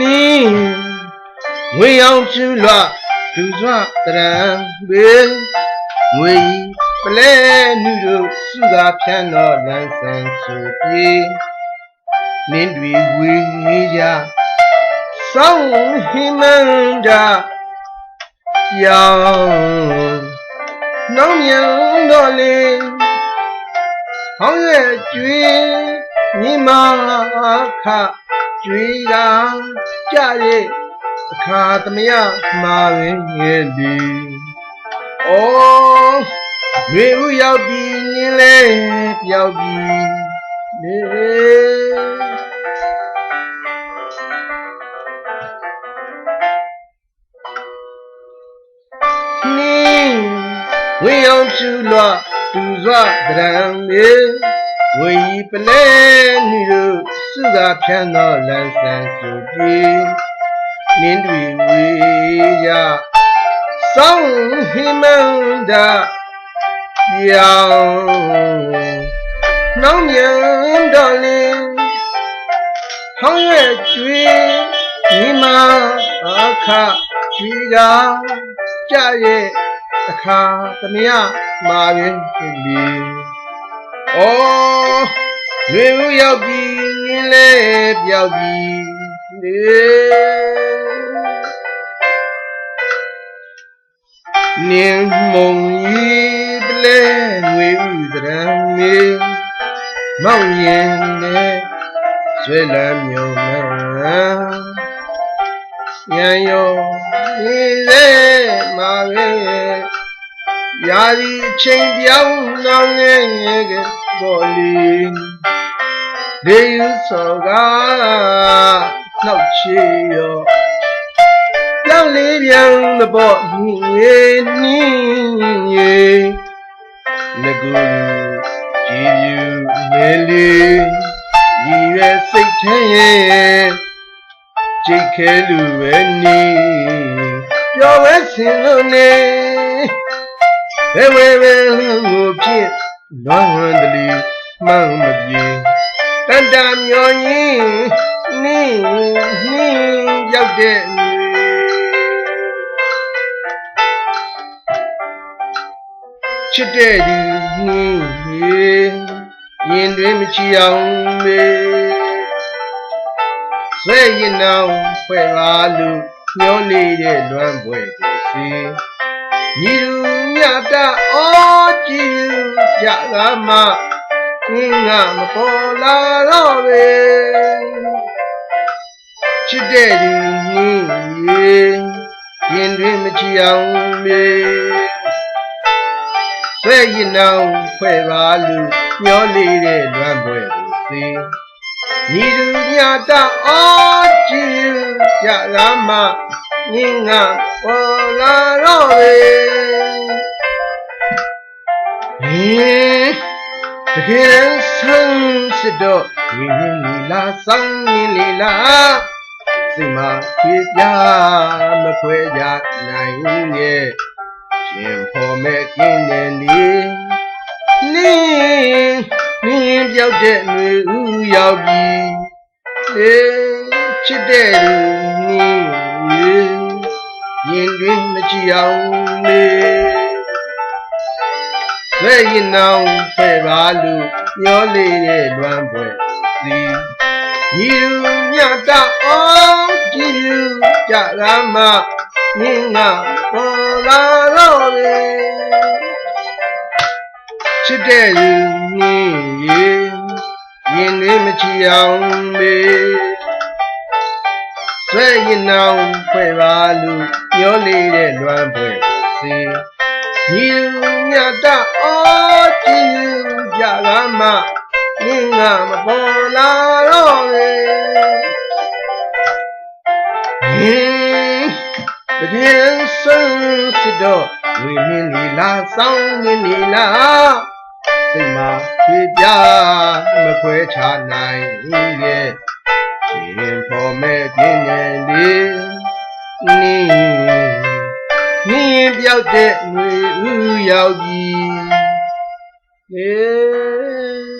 နင်းငွေအောင်ကျူလွဒူစွတရံဘေငွေဤပလဲနုတို့စုသာဖြန်းတော်လန်းဆန်းစုပြေနင်းတွေဝေကြစောင်းဟိမန္ဒပြောင်းနှောင်းမြန်တော်လေ ဟောင်းရဲ့ကျွေးညီမခကျွေးတာကြရဲ့အခါသမယမှာပင်ရဲ့ဒီဩရွေဦးရောက်ပြီးနင်းလဲပြောက်ပြီးလေနင်းဝေအောင်ကျူလွ ဒူစွတရံမေဝေဤပလဲနိတို့စုသာဖြန်းတော်လန်းဆန်းစုပြေနင်းတွေဝေကြစောင်းဟိမန္ဒပြောင်းနှောင်းမြန်တော်လင်းဟောင်းရဲ့ကျွေးညီမအခကျွေးကကြရဲ့ အခါသမယမာပင်ဖြစ်လီဩရွေဦးရောက်ပြီးနင်းလဲပြောက်ပြီးလေနင်းမုံရီပလဲငွေဥဒရံမေမောင်ရင်နဲ့ဆွဲလမ်းမြုံနာရန်ရောဒီစေမာပဲ ရာဒီချိန်ပြောင်းလောင်းနေကပေါ်လီလေယူစောကနှောက်ချေရောပြောင်းလေးပြန်သဘောညင်နင်းရေငကူကြည်ပြူမဲလေးညီရဲ့စိတ်ထဲရဲ့ကြိတ်ခဲလူပဲနီပျော်ဝဲစင်လို့နေ ဘယ်ဝဲပဲကိုဖြစ်လွမ်းဟန်တလီမှန်မပြေတန်တာမျောရင်းနင်းနင်းရောက်တဲ့ချစ်တဲ့ဒီနှင်းရေရင်တွင်မချီအောင်မေဆွဲရင်နောင်ဖွဲ့ပါလူညောနေတဲ့လွမ်းပွဲကိုစီညီလူမြ တ်တာအောကြည်ကြကမငင်းငါမပေါ်လာတော့ပဲချစ်တဲ့ဒီနှင်းရေရင်တွင်မချီအောင်မေဆွဲရင်နောင်ဖွဲ့ပါလူညောနေတဲ့လွမ်းပွဲကိုစီညီလူမြတ်တာအောကြည်ကြကမငင်းငါပေါ်လာတော့ပဲ င်တကယ်ဆန်းစစ်တော့ဝိညာဉ်လီလာဆောင်နေလေလားစိတ်မှာဖြေပြမခွဲကြနိုင်ရဲ့ရှင်ဖော်မဲ့ကင်းတယ်လေနင်းနင်းပြောက်တဲ့ຫນွေဥရောက်ပြီးလေချစ်တဲ့လူနင်းရေရင်တွင်မကြည့်အောင်လေဆွဲ ရင်နောင်ဖဲ့ပါလူမျောလေးတဲ့လွမ်းပွဲစီညီလူမြတ်တာအောင်ကြည်လူကြရမနင်းငါပေါ်လာတော့လေချစ်တဲ့လူနင်းရေရင်တွင်မကြည့်အောင်လေဆွဲရင်နောင်ဖွဲ့ပါလူညောလေးတဲ့လွမ်းပွဲစီ ညီလူမြတ်တာအောကြည်လူကြကမငင်းငါမပေါ်လာတော့လေဟင်းတကယ်ဆန်းစစ်တော့ဝိမင်းလီလာဆောင်နေနေလားစိတ်မှာဖြေပြမခွဲခြားနိုင်ရဲ့ရှင်ဖော်မဲ့ပြင်းနေလေ ပြောက်တဲ့ငွေဥရောက်ပြီလေ